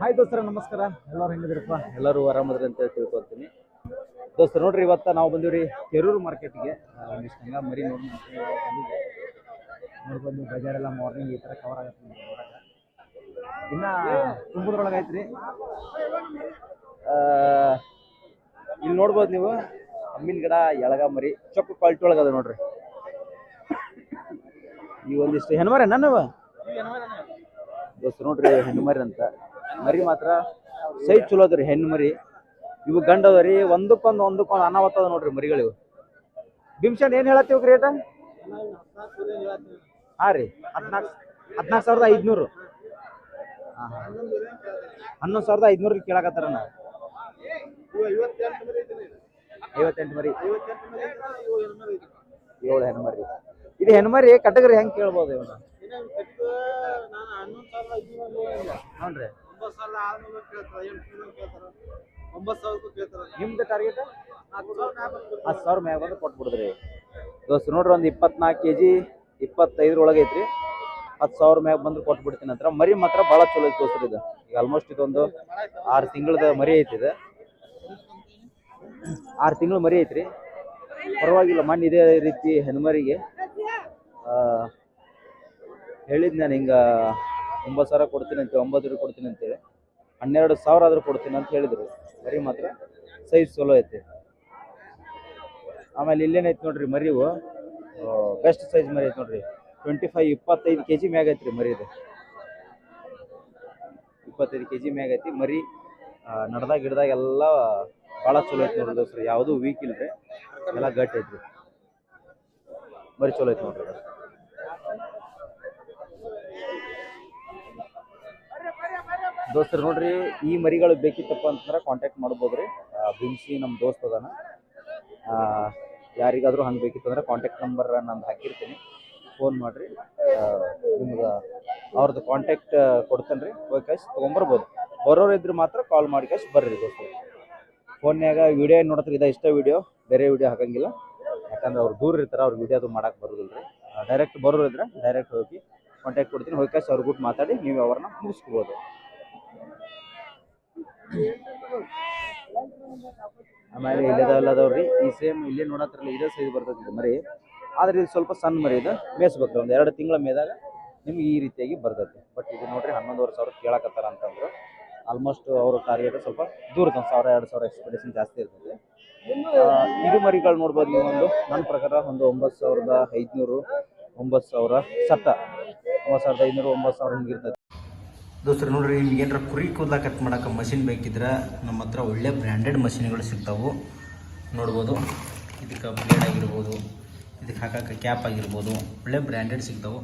Hi ದೋಸ್ತರ, ನಮಸ್ಕಾರ. ಎಲ್ಲರೂ ಹೆಂಗಿದ್ರಪ್ಪ ಎಲ್ಲರೂ ಆರಾಮದ್ರಿ ಅಂತ ಹೇಳಿ ತಿಳ್ಕೊತೀನಿ ದೋಸ್ತರ, ನೋಡ್ರಿ, ಇವತ್ತ ನಾವು ಬಂದಿವ್ರಿ ಕೆರೂರು ಮಾರ್ಕೆಟ್ಗೆ ಒಂದಿಷ್ಟು ಹಂಗ ಮರಿ ನೋಡಿ ಬಜಾರ್ ಬಜಾರೆಲ್ಲ ಮಾರ್ನಿಂಗ್ ಈ ತರ ಕವರ್ ಆಗತ್ತೆ. ಇನ್ನ ತುಂಬುದ್ರೊಳಗೆ ಐತ್ರಿ. ಇಲ್ಲಿ ನೋಡ್ಬೋದು ನೀವು. ಅಮ್ಮಿನ ಗಿಡ, ಎಳಗ ಮರಿ, ಚೊಕ್ಕ ಕ್ವಾಲಿಟಿ ಒಳಗೆ ಅದ ನೋಡ್ರಿ. ಈ ಒಂದಿಷ್ಟು ಹೆಣ್ಮರಿ ನನ್ನವ? ದೋಸ್ತ ನೋಡ್ರಿ ಹೆಣ್ಮರಿ ಅಂತ. ಮರಿ ಮಾತ್ರ. ಸೈಜ್ ಚಲೋ ಅದ್ರಿ ಹೆಣ್ಮರಿ. ಇವು ಗಂಡ ರೀ. ಒಂದಕ್ಕೊಂದು ಒಂದಕ್ಕೊಂದು ಅನಾವತ್ತ ಅದ ನೋಡ್ರಿ ಮರಿಗಳಿವು ಭೀಮ್ಸನ್ ಏನ್ ಹೇಳತ್ತೀವಿ ರೇಟ ಹಾ ರೀ. ಹದಿನಾಲ್ಕು ಹದಿನಾಲ್ಕು ಸಾವಿರದ ಐದ್ನೂರು. ಹಾ ಹಾಂ. ಹನ್ನೊಂದು ಸಾವಿರದ ಐದ್ನೂರು ಕೇಳಕತ್ತಾರ ನಾ. ಐವತ್ತೆಂಟು ಮರಿ ಏಳು ಹೆಣ್ಣು ಮರಿ. ಇದು ಹೆಣ್ಮರಿ ಮರಿ ಕಟಗರಿ ಹೆಂಗ್ ಕೇಳ್ಬೋದು ಇವನ್ನ ನೋಡ್ರಿ ನಿಮ್ದು ಟಾರ್ಗೆಟ್ ಹತ್ತು ಸಾವಿರ ಮ್ಯಾಗ ಬಂದು ಕೊಟ್ಬಿಡಿದ್ರಿ. ದೋಸ್ತ ನೋಡ್ರಿ ಒಂದು ಇಪ್ಪತ್ನಾಲ್ಕು ಕೆ ಜಿ ಇಪ್ಪತ್ತೈದರೊಳಗೆ ಐತ್ರಿ. ಹತ್ತು ಸಾವಿರ ಮ್ಯಾಗ ಬಂದ್ರೆ ಕೊಟ್ಬಿಡ್ತೀನಿ ಅಂತ ಮರಿ ಮಾತ್ರ ಭಾಳ ಚಲೋ ಐತಿ ದೋಸ್ತ್ರಿ ಇದು. ಈಗ ಆಲ್ಮೋಸ್ಟ್ ಇದೊಂದು ಆರು ತಿಂಗಳದ ಮರಿ ಐತಿ ಇದು. ಆರು ತಿಂಗಳು ಮರಿ ಐತ್ರಿ. ಪರವಾಗಿಲ್ಲ ಮಣ್ಣು ಇದೇ ರೀತಿ ಹೆಣ್ಮರಿಗೆ. ಹೇಳಿದ್ ನಾನು ಹಿಂಗ ಒಂಬತ್ತು ಸಾವಿರ ಕೊಡ್ತೀನಿ ಅಂತ ಒಂಬತ್ತು ಕೊಡ್ತೀನಿ ಅಂತೇಳಿ ಹನ್ನೆರಡು ಸಾವಿರ ಆದ್ರೂ ಕೊಡ್ತೀನಿ ಅಂತ ಹೇಳಿದ್ರು. ಮರಿ ಮಾತ್ರ ಸೈಜ್ ಚಲೋ ಐತಿ. ಆಮೇಲೆ ಇಲ್ಲೇನೈತಿ ನೋಡ್ರಿ ಮರಿವು. ಬೆಸ್ಟ್ ಸೈಜ್ ಮರಿ ಐತಿ ನೋಡ್ರಿ. ಟ್ವೆಂಟಿ ಫೈವ್ ಇಪ್ಪತ್ತೈದು ಕೆ ಜಿ ಮ್ಯಾಗ ಐತ್ರಿ ಮರಿ ಇದು ಇಪ್ಪತ್ತೈದು ಕೆ ಜಿ ಮ್ಯಾಗ ಐತಿ. ಮರಿ ನಡ್ದಾಗ ಗಿಡದಾಗ ಎಲ್ಲ ಭಾಳ ಚಲೋ ಐತಿ ನೋಡ್ರಿ ದೋಸ್ರಿ ಯಾವುದೂ ವೀಕ್ ಇಲ್ರಿ. ಎಲ್ಲ ಗಟ್ಟಿ ಐತ್ರಿ. ಮರಿ ಚಲೋ ಐತಿ ನೋಡ್ರಿ ದೋಸ್ತರು, ನೋಡ್ರಿ, ಈ ಮರಿಗಳು ಬೇಕಿತ್ತಪ್ಪ ಅಂತಂದ್ರೆ ಕಾಂಟ್ಯಾಕ್ಟ್ ಮಾಡ್ಬೋದು ರೀ ಬಿಂಸಿ ನಮ್ಮ ದೋಸ್ತ್ ಅದಾನ. ಯಾರಿಗಾದರೂ ಹಂಗೆ ಬೇಕಿತ್ತಂದ್ರೆ ಕಾಂಟ್ಯಾಕ್ಟ್ ನಂಬರ್ ನಾನು ಹಾಕಿರ್ತೀನಿ. ಫೋನ್ ಮಾಡಿರಿ. ನಿಮ್ಗೆ ಅವ್ರದ್ದು ಕಾಂಟ್ಯಾಕ್ಟ್ ಕೊಡ್ತೇನೆ ರೀ ಹೋಗಿ ಕ್ಯಾಶ್ ತೊಗೊಂಬರ್ಬೋದು. ಬರೋರು ಇದ್ರೆ ಮಾತ್ರ ಕಾಲ್ ಮಾಡಿ ಕ್ಯಾಶ್ ಬರ್ರಿ ದೋಸ್ತರು. ಫೋನ್ಯಾಗ ವಿಡಿಯೋ ನೋಡ್ತಾರೆ? ಇದ ಇಷ್ಟ ವಿಡಿಯೋ ಬೇರೆ ವಿಡಿಯೋ ಹಾಕಂಗಿಲ್ಲ. ಯಾಕಂದ್ರೆ ಅವ್ರು ದೂರ ಇರ್ತಾರೆ, ಅವ್ರ ವಿಡಿಯೋ ಅದು ಮಾಡಕ್ಕೆ ಬರೋದಿಲ್ಲ ರೀ ಡೈರೆಕ್ಟ್ ಬರೋರು ಇದ್ರೆ ಡೈರೆಕ್ಟ್ ಹೋಗಿ ಕಾಂಟ್ಯಾಕ್ಟ್ ಕೊಡ್ತೀನಿ. ಹೋಗಿ ಕ್ಯಾಶ್ ಅವ್ರ ಗುಟ್ಟು ಮಾತಾಡಿ ನೀವು ಅವ್ರನ್ನ ಮುಗಿಸ್ಕೋಬೋದು. ಆಮೇಲೆ ಇಲ್ಲದಲ್ಲದವ್ರಿ ಈ ಸೇಮ್ ಇಲ್ಲೇ ನೋಡತ್ರಲ್ಲ ಇದೇ ಸೈಜ್ ಬರ್ತೈತಿ ಮರಿ. ಆದ್ರೆ ಇದು ಸ್ವಲ್ಪ ಸಣ್ಣ ಮರಿ ಇದು ಮೇಯಿಸ್ಬೇಕು. ಒಂದು ಎರಡು ತಿಂಗಳ ಮೇದಾಗ ನಿಮ್ಗೆ ಈ ರೀತಿಯಾಗಿ ಬರ್ತೈತಿ. ಬಟ್ ಇದು ನೋಡ್ರಿ ಹನ್ನೊಂದುವರೆ ಸಾವಿರ ಕೇಳಕತ್ತಾರ ಅಂತಂದ್ರು. ಆಲ್ಮೋಸ್ಟ್ ಅವ್ರ ಟಾರ್ಗೆಟ್ ಸ್ವಲ್ಪ ದೂರ ಇರ್ತದೆ ಸಾವಿರ ಎರಡು ಸಾವಿರ ಎಕ್ಸ್ಪೆಕ್ಟೇಷನ್ ಜಾಸ್ತಿ ಇರ್ತೈತಿ. ಆ, ಇದು ಮರಿಗಳು ನೋಡ್ಬೋದು ನೀವು ಒಂದು. ನನ್ನ ಪ್ರಕಾರ ಒಂದು ಒಂಬತ್ತು ಸಾವಿರದ ಐದುನೂರು ಒಂಬತ್ತು ಸಾವಿರ ಸಟ್ಟ ಒಂಬತ್ತು ಸಾವಿರದ ಐನೂರು ಒಂಬತ್ತು ಸಾವಿರ ಹಿಂಗೆ ಇರ್ತೈತಿ ದೋಸ್ತರು, ನೋಡ್ರಿ, ನಿಮ್ಗೆ ಏನಾರ ಕುರಿ ಕೂದಲ ಕಟ್ ಮಾಡಕ್ಕೆ ಮಷಿನ್ ಬೇಕಿದ್ರೆ ನಮ್ಮ ಹತ್ರ ಒಳ್ಳೆ ಬ್ರ್ಯಾಂಡೆಡ್ ಮಷಿನ್ಗಳು ಸಿಗ್ತಾವೆ. ನೋಡ್ಬೋದು. ಇದಕ್ಕೆ ಬ್ಲೇಡ್ ಆಗಿರ್ಬೋದು, ಇದಕ್ಕೆ ಹಾಕಕ್ಕೆ ಕ್ಯಾಪ್ ಆಗಿರ್ಬೋದು, ಒಳ್ಳೆ ಬ್ರ್ಯಾಂಡೆಡ್ ಸಿಗ್ತಾವೆ.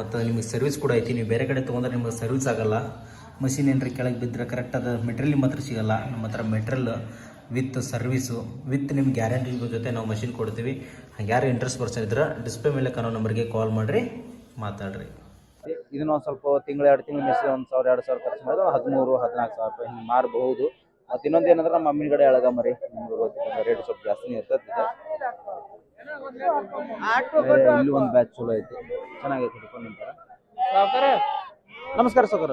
ಮತ್ತು ನಿಮಗೆ ಸರ್ವಿಸ್ ಕೂಡ ಐತಿ. ನೀವು ಬೇರೆ ಕಡೆ ತೊಗೊಂಡ್ರೆ ನಿಮಗೆ ಸರ್ವಿಸ್ ಆಗೋಲ್ಲ. ಮಷಿನ್ ಏನಾರ ಕೆಳಗೆ ಬಿದ್ದರೆ ಕರೆಕ್ಟ್ ಅದು ಮೆಟ್ರಿಯಲ್ ನಿಮ್ಮ ಹತ್ರ ಸಿಗೋಲ್ಲ. ನಮ್ಮ ಹತ್ರ ಮೆಟ್ರಿಯಲ್ ವಿತ್ ಸರ್ವಿಸು ವಿತ್ ನಿಮ್ಮ ಗ್ಯಾರಂಟಿ ಜೊತೆ ನಾವು ಮಷಿನ್ ಕೊಡ್ತೀವಿ. ಯಾರು ಇಂಟ್ರೆಸ್ಟ್ ಪರ್ಸನ್ ಇದ್ರೆ ಡಿಸ್ಪ್ಲೇ ಮೇಲೆ ಕಾಣೋ ನಂಬರ್ಗೆ ಕಾಲ್ ಮಾಡಿರಿ, ಮಾತಾಡ್ರಿ. ಇದನ್ನ ಒಂದು ಸ್ವಲ್ಪ ತಿಂಗಳು ಎರಡು ತಿಂಗಳು ಮೆಸಿ ಒಂದು ಸಾವಿರ ಎರಡು ಸಾವಿರ ಖರ್ಚು ಮಾಡಿದ್ರೆ ಹದಿಮೂರು ಹದಿನಾಲ್ಕು ಸಾವಿರ ರೂಪಾಯಿ ಹಿಂಗೆ ಮಾರಬಹುದು. ಮತ್ತು ಇನ್ನೊಂದು ಏನಂದ್ರೆ ನಮ್ಮ ಮಮ್ಮಿನ ಕಡೆ ಎಳಗ ಮರಿ. ನಿಮ್ಗೆ ಗೊತ್ತಿಲ್ಲ ರೇಟ್ ಸ್ವಲ್ಪ ಜಾಸ್ತಿ ಇರ್ತೈತಿ ಇಲ್ಲಿ ಒಂದು ಬ್ಯಾಚ್ ಚಲೋ ಐತಿ. ಚೆನ್ನಾಗೈತಿ ಹಿಡ್ಕೊಂಡು ನಿಂತಾರ. ನಮಸ್ಕಾರ ಸೌಕರ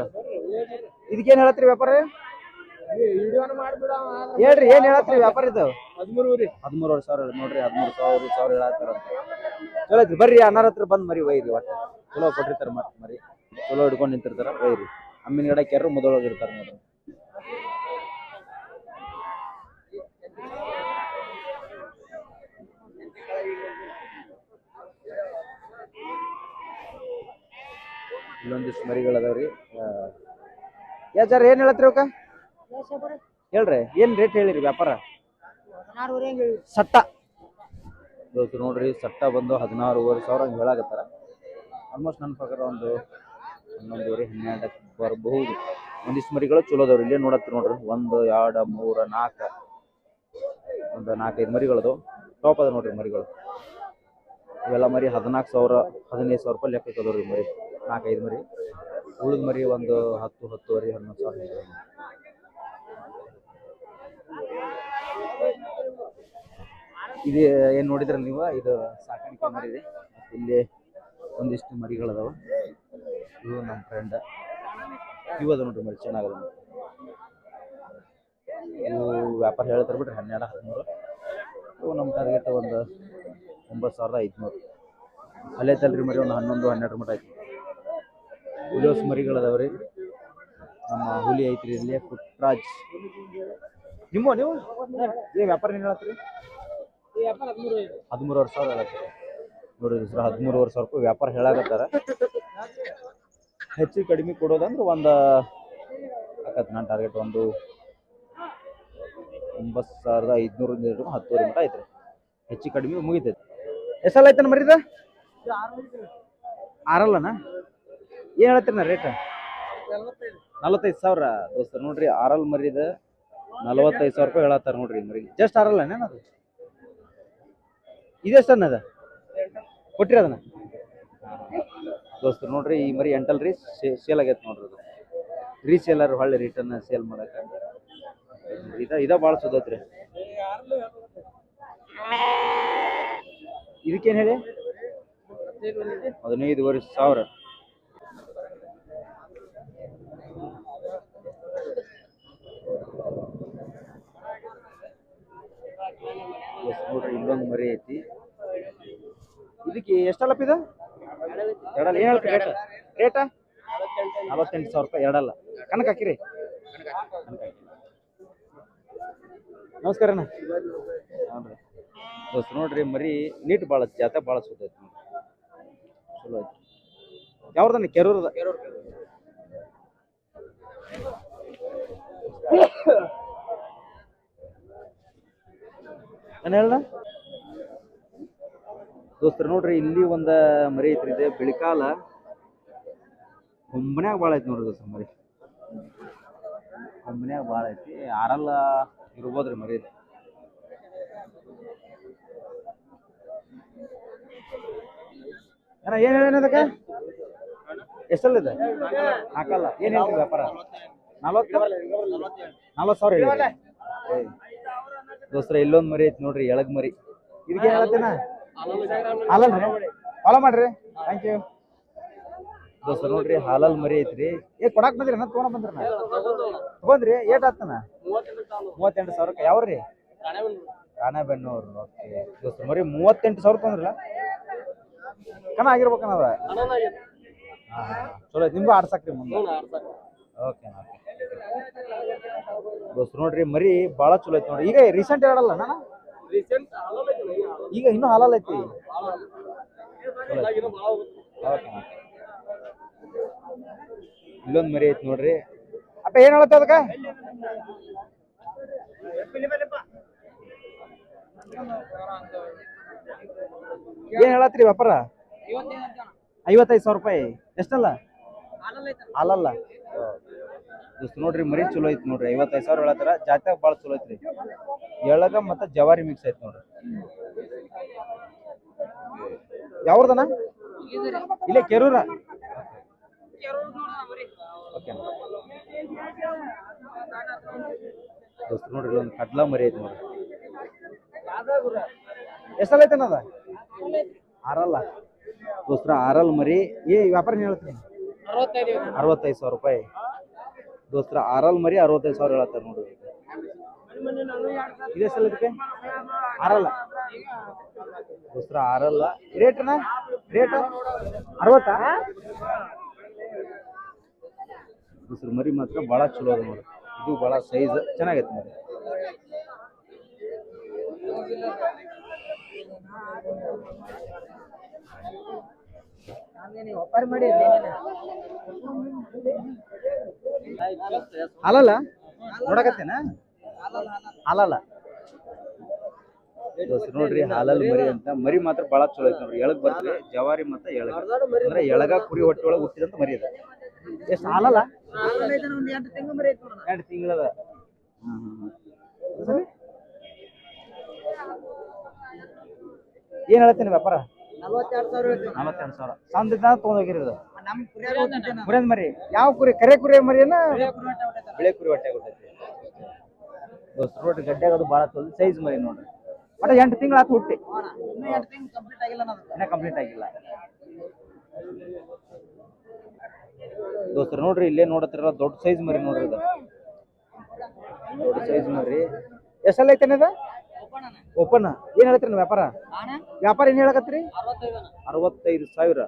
ಇದಕ್ಕೇನು ಹೇಳತ್ರಿ ವ್ಯಾಪಾರ? ಹೇಳ್ರಿ ಏನ್ ಹೇಳತ್ರಿ ವ್ಯಾಪಾರ ಇದು? ಹದಿಮೂರು ಸಾವಿರ ನೋಡ್ರಿ ಹದಿಮೂರು ಸಾವಿರ ಸಾವಿರ ಹೇಳತ್ತಾರ ಚಲೋ ಐತ್ರಿ ಬರ್ರಿ ಅನಾರ ಹತ್ರ ಬಂದ್ ಮರಿ ಒಯ್ರಿ ಒಟ್ಟು. ಚಲೋ ಕೊಟ್ಟಿರ್ತಾರೆ ಮತ್ತೆ ಮರಿ ಚಲೋ ಹಿಡ್ಕೊಂಡು ನಿಂತಿರ್ತಾರ. ಒಯ್ರಿ. ಅಮ್ಮಿನ ಗಿಡ ಕೆರ್ರು ಮೊದಲೋಗಿರ್ತಾರೆ ಇರ್ತಾರ ನೋಡ್ರಿ. ಇಲ್ಲೊಂದಿಷ್ಟು ಮರಿಗಳದಾವ್ರಿ. ಯಾಚಾರ ಏನ್ ಹೇಳತ್ರಿ ಅವಕ್ಕ? ಹೇಳ್ರಿ ಏನ್ ರೇಟ್ ಹೇಳಿರಿ ವ್ಯಾಪಾರ? ಸಟ್ಟ. ಇವತ್ತು ನೋಡ್ರಿ ಸಟ್ಟ ಬಂದು ಹದಿನಾರೂವರೆ ಸಾವಿರ ಹಂಗೆ ಹೇಳಾಕತ್ತಾರ. ಆಲ್ಮೋಸ್ಟ್ ನನ್ನ ಪ್ರಕಾರ ಒಂದು ಹನ್ನೊಂದುವರೆ ಹನ್ನೆರಡಕ್ಕೆ ಬರಬಹುದು. ಒಂದಿಷ್ಟು ಮರಿಗಳು ಚಲೋ ಅದಾವ್ರಿ. ಇಲ್ಲೇ ನೋಡತ್ರಿ ನೋಡ್ರಿ. ಒಂದು, ಎರಡು, ಮೂರು, ನಾಲ್ಕು. ಒಂದು ನಾಲ್ಕೈದು ಮರಿಗಳದು ಟಾಪ್ ಅದ ನೋಡ್ರಿ ಮರಿಗಳು. ಇವೆಲ್ಲ ಮರಿ ಹದಿನಾಲ್ಕು ಸಾವಿರ, ಹದಿನೈದು ಸಾವಿರ ರೂಪಾಯಿ ಲೆಕ್ಕಕ್ಕೆ ಅದಾವ್ರಿ ಮರಿ. ನಾಲ್ಕೈದು ಮರಿ. ಉಳಿದ ಮರಿ ಒಂದು ಹತ್ತು, ಹತ್ತುವರೆ, ಹನ್ನೊಂದು ಸಾವಿರ. ಇದು ಏನು ನೋಡಿದ್ರೆ ನೀವು? ಇದು ಸಾಕಾಣಿಕೆ ಮರಿ ಇದೆ. ಇಲ್ಲಿ ಒಂದಿಷ್ಟು ಮರಿಗಳದಾವ. ಇವು ನಮ್ಮ ಫ್ರೆಂಡ್ ಅದ ನೋಡ್ರಿ ಮರಿ ಚೆನ್ನಾಗದ. ಇವು ವ್ಯಾಪಾರ ಹೇಳ್ತಾರೆ ಬಿಡ್ರಿ ಹನ್ನೆರಡು, ಹದಿಮೂರು. ಇವು ನಮ್ಮ ಟಾರ್ಗೆಟ್ ಒಂದು ಒಂಬತ್ತು ಸಾವಿರದ ಐದುನೂರು. ಅಲ್ಲೇ ತಲ್ರಿ ಮರಿ, ಒಂದು ಹನ್ನೊಂದು, ಹನ್ನೆರಡು ಮಟ್ಟ ಐತಿ. ಹುಲಿಯೋಸ್ ಮರಿಗಳದಾವ ರೀ. ನಮ್ಮ ಹುಲಿ ಐತ್ರಿ ಇಲ್ಲಿ, ಪುಟ್ರಾಜ್. ನಿಮ್ಮ, ನೀವು? ಏ, ವ್ಯಾಪಾರ ಏನು ಹೇಳತ್ರಿ ಹದಿಮೂರು ಸಾವಿರ ಹೇಳತ್ತೀರಿ ನೋಡ್ರಿ ಸರ್ ಹದಿಮೂರುವರೆ ಸಾವಿರ ರೂಪಾಯಿ ವ್ಯಾಪಾರ ಹೇಳಾಕತ್ತಾರ. ಹೆಚ್ಚು ಕಡಿಮೆ ಕೊಡೋದಂದ್ರೆ ಒಂದು ಆಕತ್ ನನ್ನ ಟಾರ್ಗೆಟ್ ಒಂದು ಒಂಬತ್ತು ಸಾವಿರದ ಐದುನೂರಿಂದ ಹಿಡ್ಕೊಂಡು ಹತ್ತುವರೆ ಮಟ್ಟ ಐತ್ರಿ. ಹೆಚ್ಚು ಕಡಿಮೆ ಮುಗಿತೈತಿ. ಎಷ್ಟಲ್ಲ ಐತನ ಮರೀದ? ಆರಲ್ಲನ? ಏನು ಹೇಳ್ತೀರಿ ನಾ ರೇಟ್ ನಲವತ್ತೈದು ಸಾವಿರ ದೋಸ್ತ, ನೋಡ್ರಿ, ಆರಲ್ ಮರಿದ ನಲವತ್ತೈದು ಸಾವಿರ ರೂಪಾಯಿ ಹೇಳತ್ತಾರ ನೋಡ್ರಿ ಮರಿ. ಜಸ್ಟ್ ಆರಲ್ಲ ಅದು? ಇದೆಷ್ಟು ಕೊಟ್ಟಿರಿ ಅದನ್ನ? ದೋಸ್ತರು, ನೋಡ್ರಿ, ಈ ಮರಿ ಎಂಟಲ್ ರೀ ಸೇಲ್ ಆಗೈತೆ ನೋಡ್ರಿ ಅದು. ರೀಸೇಲರ್ ಹೊಳ್ಳಿ ರಿಟರ್ನ್ ಸೇಲ್ ಮಾಡಕ್ಕೆ ಇದ ಇದ ಭಾಳ ಸುದತ್ರಿ ಇದಕ್ಕೇನು ಹೇಳಿ? ಹದಿನೈದುವರೆ ಸಾವಿರ. ನೋಡ್ರಿ, ಇಲ್ಲೊಂದು ಮರಿ ಐತಿ. ಇದಕ್ಕೆ ಎಷ್ಟಲ್ಲಪ್ಪ ಇದು? ಎರಡಲ್ಲ ಏನು ಹೇಳ್ತೀರಿ ರೇಟ್ ರೇಟ ನಲವತ್ತೆಂಟು ಸಾವಿರ ರೂಪಾಯಿ ಎರಡಲ್ಲ. ಕನಕ ಹಾಕಿರಿ. ನಮಸ್ಕಾರ ಅಣ್ಣ. ಹ್ಞೂ ದೋಸ್ತ ನೋಡ್ರಿ ಮರಿ ನೀಟ್ ಭಾಳ ಜಾತ ಭಾಳ ಸುದ್ದ ಐತಿ ಚಲೋ ಐತಿ. ಯಾವ್ದನ್ನ ಕೆರೂರದ? ಏನು ಹೇಳ ದೋಸ್ತರು, ನೋಡ್ರಿ, ಇಲ್ಲಿ ಒಂದ ಮರಿ ಐತ್ರಿ, ಇದೆ ಬಿಳಿಕಾಲ. ಕೊಂಬನ್ಯಾಗ ಭಾಳ ಐತಿ ನೋಡ್ರಿ ದೋಸ್ತ ಮರಿ. ಕೊಂಬನ್ಯಾಗ ಭಾಳ ಐತಿ. ಆರಲ್ಲ ಇರ್ಬೋದ್ರಿ ಮರಿ. ಅಣ್ಣ, ಏನ್ ಹೇಳ ಅದಕ್ಕೆ? ಎಷ್ಟಲ್ಲ ಇದೆ? ಹಾಕಲ್ಲ ಏನ್ ಹೇಳ್ತೀರಿ ವ್ಯಾಪಾರ? ನಲ್ವತ್ತು? ನಲ್ವತ್ತು ಸಾವಿರ ಹೇಳಿ ದೋಸ್ತರ, ಇಲ್ಲೊಂದ್ ಮರಿ ಐತಿ ನೋಡ್ರಿ, ಎಳಗ್ ಮರಿ. ಇದಕ್ಕೆ ಹೇಳತ್ತೇನ? ಹಾಲಲ್ರಿ ಫಾಲೋ ಮಾಡ್ರಿ. ಥ್ಯಾಂಕ್ ಯು ದೋಸ್ತ ನೋಡ್ರಿ ಹಾಲಲ್ ಮರಿ ಐತ್ರಿ. ಏ ಕೊಡಕ್ ಬಂದ್ರಿ ನಾ ತೊಗೊಂಡ್ ಬಂದ್ರಿ ನಾ ತಗೊಂಡ್ರಿ ಏಟ್ ಆತನ? ಮೂವತ್ತೆಂಟು ಸಾವಿರಕ್ಕೆ. ಯಾವ್ರಿ? ರಾಣೆಬೆನ್ನೂರು. ಓಕೆ ದೋಸ್ತ ಮರಿ ಮೂವತ್ತೆಂಟು ಸಾವಿರ ತೊಂದ್ರಲ್ಲ ಕಣ ಆಗಿರ್ಬೇಕನ್ನದ ಚಲೋ ಐತಿ ನಿಮ್ಗೂ ಆಡ್ಸಕ್ರಿ ಮುಂದೆ. ಓಕೆ ದೋಸ್ತ ನೋಡ್ರಿ ಮರಿ ಭಾಳ ಚಲೋ ಐತಿ ನೋಡ್ರಿ. ಈಗ ರೀಸೆಂಟ್ ಹೇಳಲ್ಲ ನಾನ ಈಗ ಇನ್ನೂ ಹಾಲಾಲ್ ಐತಿ? ಇಲ್ಲೊಂದ್ ಮರಿ ಐತಿ ನೋಡ್ರಿ. ಅಪ್ಪ ಏನ್ ಹೇಳತ್ತ ಅದಕ್ಕ? ಏನ್ ಹೇಳತ್ರಿ ವ್ಯಾಪಾರ? ಐವತ್ತೈದು ಸಾವಿರ ರೂಪಾಯಿ. ಎಷ್ಟಲ್ಲ? ಹಾಲಲ್ಲ. ದೋಸ್ತ ನೋಡ್ರಿ ಮರಿ ಚಲೋ ಐತಿ ನೋಡ್ರಿ. ಐವತ್ತೈದು ಸಾವಿರ ಹೇಳತ್ತಾರ. ಜಾತ್ಯಾಗ ಭಾಳ ಚಲೋ ಐತ್ರಿ ಎಳ್ಳಗ ಮತ್ತ ಜವಾರಿ ಮಿಕ್ಸ್ ಐತಿ ನೋಡ್ರಿ. ಯಾವ್ದನ ಇಲ್ಲೇ ಕೆರೂರ? ಓಕೆ ದೋಸ್ತ ನೋಡ್ರಿ ಒಂದು ಕಡ್ಲ ಮರಿ ಐತಿ ನೋಡ್ರಿ. ಎಷ್ಟಲ್ಲ ಐತೆ ಅದ? ಆರಲ್ಲ. ದೋಸ್ತ್ರ ಆರಲ್ ಮರಿ. ಏ ವ್ಯಾಪಾರ ಹೇಳ್ತೀನಿ ಅರವತ್ತೈದು ಸಾವಿರ ರೂಪಾಯಿ. ದೋಸ್ತ್ರ, ಆರಲ್ ಮರಿ ಅರವತ್ತೈದು ಸಾವಿರ ಹೇಳತ್ತಾರ ನೋಡ್ರಿ ಇದೆ ಸಲ ಇದಕ್ಕೆ? ಆರಲ್ಲ? ದೋಸ್ತ್ರ, ಆರಲ್ಲ. ರೇಟ್ನ ರೇಟ್ ಅರವತ್ತ? ದೋಸ್ತ್ರ, ಮರಿ ಮಾತ್ರ ಭಾಳ ಚಲೋ ಅದ ನೋಡಿ. ಇದು ಭಾಳ ಸೈಜ್ ಚೆನ್ನಾಗೈತೆ ಮರಿ. ಹಾಲಲ್ಲ? ನೋಡಕತ್ತೇನ? ಹಾಲಲ್ಲ. ದೋಸ್ತ, ನೋಡ್ರಿ ಹಾಲಲ್ ಮರಿ ಅಂತ. ಮರಿ ಮಾತ್ರ ಬಹಳ ಚಲೋ ಐತಿ ನೋಡ್ರಿ. ಎಳಗ್ ಬರ್ತೀವಿ ಜವಾರಿ ಮತ್ತೆ ಎಳಗ. ಅಂದ್ರೆ ಎಳಗ ಕುರಿ ಹೊಟ್ಟೆ ಒಳಗೆ ಹುಟ್ಟಿದಂತ ಮರಿ ಅದ. ಎಷ್ಟು ಹಾಲಲ್ಲ? ಎರಡು ತಿಂಗಳದ. ಏನ್ ಹೇಳ್ತೀನಿ ವ್ಯಾಪಾರ? ನಲವತ್ತೆರಡು ಸಾವಿರ ಸಂದಿದ್ದ ತೊಗೊಂಡೋಗಿರೋದು. ಮರಿ. ಯಾವ ಕುರಿ? ಕರೆ ಕುರಿ ಮರಿನ ಬಿಳೆ ಕುರಿ ಹೊಟ್ಟೆ ಕೊಟ್ಟೈತಿ. ದೋಸ್ತ ಗಡ್ಡೆಗೆ ಅದು ಭಾಳ ಸೈಜ್ ಮರಿ ನೋಡ್ರಿ ಒಟ್ಟ ಎಂಟು ತಿಂಗಳು ಆತು ಹುಟ್ಟಿ. ಇನ್ನೂ ಕಂಪ್ಲೀಟ್ ಆಗಿಲ್ಲ ದೋಸ್ತರು ನೋಡ್ರಿ ಇಲ್ಲೇ ನೋಡತ್ತಿರ ದೊಡ್ಡ ಸೈಜ್ ಮರಿ ನೋಡ್ರಿ ಇದು. ದೊಡ್ಡ ಸೈಜ್ ಮರಿ. ಎಷ್ಟಲ್ಲ ಐತೆ ಓಪನ್ ಏನ್ ಹೇಳ್ತೀರಿ ನೀವು ವ್ಯಾಪಾರ? ವ್ಯಾಪಾರ ಏನ್ ಹೇಳಕತ್ರಿ ಅರವತ್ತೈದು ಸಾವಿರ.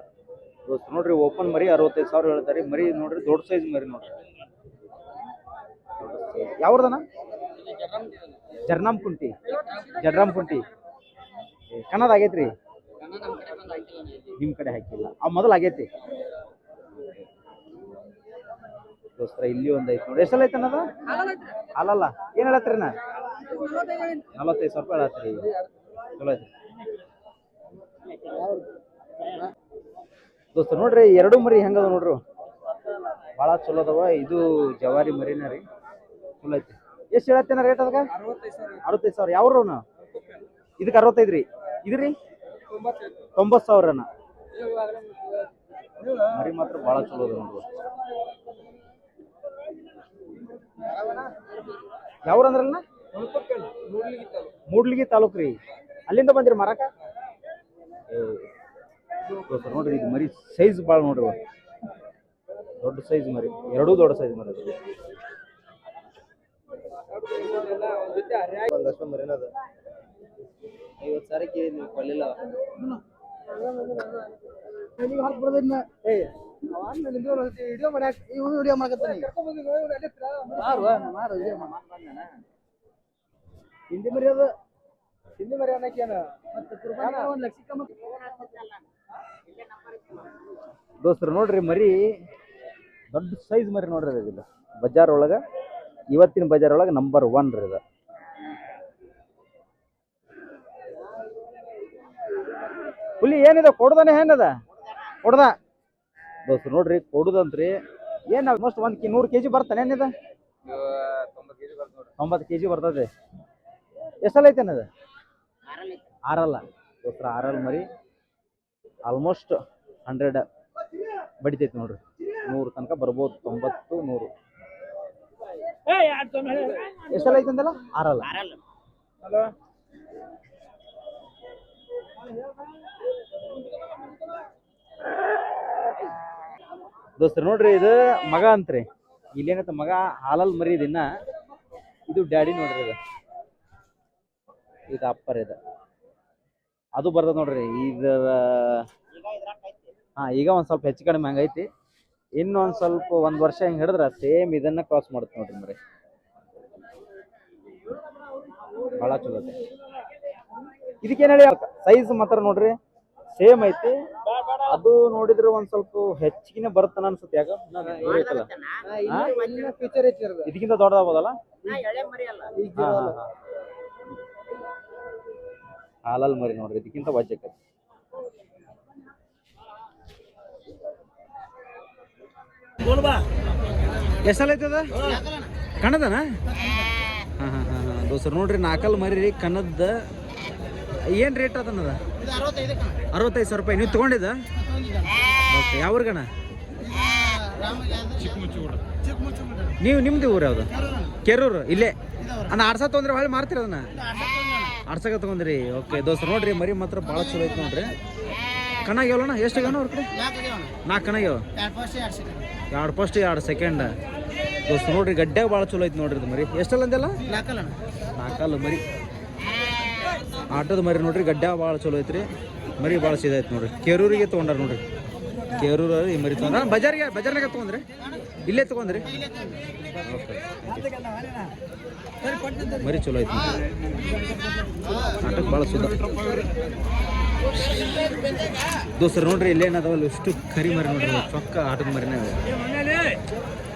ದೋಸ್ತ್ ನೋಡ್ರಿ ಓಪನ್ ಮರಿ ಅರವತ್ತೈದು ಸಾವಿರ ಹೇಳ್ತಾರೆ ಮರಿ ನೋಡ್ರಿ ದೊಡ್ಡ ಸೈಜ್ ಮರಿ ನೋಡ್ರಿ. ಯಾವ್ದನ ಜರ್ನಾಮ್ ಕುಂಟಿ. ಜರ್ನಾಮ್ ಕುಂಟಿ. ಕನ್ನಡ ಆಗೈತ್ರಿ? ನಿಮ್ ಕಡೆ ಹಾಕಿಲ್ಲ. ಆ ಮೊದಲು ಆಗೈತಿ. ದೋಸ್ತರ, ಇಲ್ಲಿ ಒಂದ್ ಐತಿ ನೋಡಿ ಎಷ್ಟಲ್ಲ ಐತೆ ಅನ್ನೋದು ಅಲ್ಲಲ್ಲ, ಏನ್ ಹೇಳತ್ರಿ ನಾ ನಲವತ್ತೈದು ಸಾವಿರ ರೂಪಾಯಿ ಹೇಳತ್ರಿ ಚಲೋ ಐತಿ ದೋಸ್ತ ನೋಡ್ರಿ, ಎರಡು ಮರಿ ಹೆಂಗದ ನೋಡ್ರಿ? ಭಾಳ ಚಲೋ ಅದಾವ. ಇದು ಜವಾರಿ ಮರಿನ ರೀ. ಚಲೋ ಐತಿ ಎಷ್ಟು ಹೇಳತ್ತೇನ ರೇಟ್ ಅದಕ್ಕೆ ಅರವತ್ತೈದು ಸಾವಿರ. ಯಾವ್ರು ಯಾವ್ರವ್ನ ಇದಕ್ಕೆ ಅರವತ್ತೈದು ರೀ. ಇದ್ರಿ ರೀ? ತೊಂಬತ್ತು ಸಾವಿರನ ಮರಿ ಮಾತ್ರ ಭಾಳ ಚಲೋ ಅದ ನೋಡ್ರಿ. ಯಾವ್ರ ಅಂದ್ರಲ್ಲ? ಮೂಡ್ಲಿಗಿ ತಾಲೂಕ್ ರೀ. ಅಲ್ಲಿಂದ ಬಂದಿರಿ ಮರಕ? ನೋಡ್ರಿ ಇದು ಮರಿ ಸೈಜ್ ಭಾಳ ನೋಡ್ರಿ ದೊಡ್ಡ ಸೈಜ್ ಮರಿ ಎರಡೂ ದೊಡ್ಡ ಸೈಜ್ ಮರಿ ಮರಿನದ ಐವತ್ತು ಸಾರಿ ಕೇಳಿದ್ವಿ ಕೊಡ್ಲಿಲ್ಲ. ವಿಡಿಯೋ ಇವ್ನು ವಿಡಿಯೋ ಮಾಡಕತ್ತಾನೆ ಹಿಂದಿ ಮರಿ ಅದು ಹಿಂದಿ ಮತ್ತೆ ಒಂದು ಲಕ್ಷಕ್ಕೆ ದೋಸ್ತರು ನೋಡ್ರಿ ಮರಿ ದೊಡ್ಡ ಸೈಜ್ ಮರಿ ನೋಡ್ರಿ ಇದು. ಬಜಾರ್ ಒಳಗ ಇವತ್ತಿನ ಬಜಾರ್ ಒಳಗ ನಂಬರ್ ಒನ್ ರೀ ಇದು ಹುಲಿ ಏನಿದೆ? ಕೊಡ್ದಾನೆ ಏನದ ಕೊಡ್ದ? ದೋಸ್ತರು ನೋಡ್ರಿ ಕೊಡುದಂತ್ರಿ. ಏನ್ ಆಲ್ಮೋಸ್ಟ್ ಒಂದ್ ನೂರು ಕೆಜಿ ಬರ್ತಾನೆ ಏನಿದ ತೊಂಬತ್ತು ಕೆಜಿ ಬರ್ತದೆ ಎಷ್ಟಲ್ಲ ಐತೆ ಅನ್ನದ ಆರಲ್ಲ. ದೋಸ್ತರ ಆರಲ್ಲ ಮರಿ. ಆಲ್ಮೋಸ್ಟ್ ಹಂಡ್ರೆಡ್ ಬಡಿತೈತಿ ನೋಡ್ರಿ. ನೂರು ತನಕ ಬರ್ಬೋದು ತೊಂಬತ್ತು ನೂರು. ಎಷ್ಟಲ್ಲ ಐತೆ ಅಂದಲ್ಲ? ಆರಲ್ಲ. ದೋಸ್ತರು, ನೋಡ್ರಿ ಇದು ಮಗ ಅಂತ್ರಿ. ಇಲ್ಲೇನತ್ತ ಮಗ ಹಾಲಲ್ ಮರಿ ದಿನ ಇದು ಡ್ಯಾಡಿ ನೋಡ್ರಿ ಇದು. ಇದು ಅಪ್ಪರ್ ಇದು. ಅದು ಬರ್ತದ ನೋಡ್ರಿ, ಇದು, ಹಾ, ಈಗ ಒಂದ್ ಸ್ವಲ್ಪ ಹೆಚ್ಚು ಕಡಿಮೆ ಹಂಗೈತಿ. ಇನ್ನೊಂದ್ ಸ್ವಲ್ಪ ಒಂದ್ ವರ್ಷ ಹಿಂಗ್ ಹಿಡಿದ್ರ ಸೇಮ್ ಇದನ್ನ ಕ್ರಾಸ್ ಮಾಡುತ್ತೆ ನೋಡ್ರಿ ಮರಿ. ಬಹಳ ಚಲೋ ಇದಕ್ಕೆ ಹೇಳಿ ಸೈಜ್ ಮಾತ್ರ ನೋಡ್ರಿ ಸೇಮ್ ಐತಿ. ಅದು ನೋಡಿದ್ರೆ ಒಂದ್ ಸ್ವಲ್ಪ ಹೆಚ್ಚಿಗೆ ಬರುತ್ತೆ ಅನ್ಸುತ್ತೆ ಯಾಕ. ಇದಕ್ಕಿಂತ ದೊಡ್ಡದಾಗಲ್ಲ ಹಾಲಲ್ಲಿ ಹಾ, ಹಾ, ಹಾ. ಹಾಲಲ್ ಮರಿ ನೋಡ್ರಿ ಇದಕ್ಕಿಂತ ವಜ್ಜಕ ಎಷ್ಟಲ್ಲ ಐತದ ಕಣದನ? ಹಾ. ಹಾ ಹಾ ಹಾ ದೋಸ್ತರು ನೋಡ್ರಿ ನಾಕಲ್ ಮರಿ ರೀ ಕಣದ ಏನು ರೇಟ್ ಅದನ್ನದ ಅರವತ್ತೈದು ಸಾವಿರ ರೂಪಾಯಿ. ನೀವು ತೊಗೊಂಡಿದ್ದ? ಓಕೆ ಯಾವ ಗಣ ನೀವು ನಿಮ್ದು ಊರ ಯಾವ್ದು? ಕೆರೂರು ಇಲ್ಲೇ. ಅನ್ನ ಆಡ್ಸ ತೊಂದ್ರೆ ಹೊಳ್ಳಿ ಮಾರ್ತೀರ ಅದನ್ನ? ಆಡ್ಸಕ ತಗೊಂಡ್ರಿ. ಓಕೆ ದೋಸ್ತ ನೋಡ್ರಿ ಮರಿ ಮಾತ್ರ ಭಾಳ ಚಲೋ ಐತೆ ನೋಡ್ರಿ. ಕಣ್ಣಾಗ್ಯಾವಲ್ಲಣ್ಣ ಎಷ್ಟು ಗಣ ಅವ್ರ ಕಡೆ? ನಾಲ್ಕು ಕಣ್ಣಾಗ್ಯಾವ ಎರಡು ಫಸ್ಟ್ ಎರಡು ಸೆಕೆಂಡ್ ದೋಸ್ತ ನೋಡ್ರಿ ಗಡ್ಡೆ ಭಾಳ ಚಲೋ ಐತೆ ನೋಡ್ರಿ ಇದು ಮರಿ. ಎಷ್ಟಲ್ಲ ಅಂದೆಲ್ಲ ನಾಲ್ಕಲ್ಲ ಮರಿ. ಆಟೋದ ಮರಿ ನೋಡ್ರಿ, ಗಡ್ಡೆ ಭಾಳ ಚಲೋ ಐತ್ರಿ. ಮರಿ ಭಾಳ ಸೀದೈತಿ ನೋಡ್ರಿ. ಕೇರೂರಿಗೆ ತೊಗೊಂಡಾರ ನೋಡ್ರಿ. ಕೇರೂರು ಈ ಮರಿ ತೊಗೊಂಡ್ರ ಬಜಾರ್ಗೆ, ಬಜಾರ್ನಾಗ ತೊಗೊಂಡ್ರಿ? ಇಲ್ಲೇ ತೊಗೊಂಡ್ರಿ? ಮರಿ ಚಲೋ ಐತಿ ಆಟಕ್ಕೆ ಭಾಳ ಸುದ್ದ ದೋಸ್ತರು ನೋಡ್ರಿ, ಇಲ್ಲೇನದಾವಲ್ಲ, ಇಷ್ಟು ಕರಿ ಮರಿ ನೋಡ್ರಿ, ಚೊಕ್ಕ ಆಟದ ಮರಿನೇ.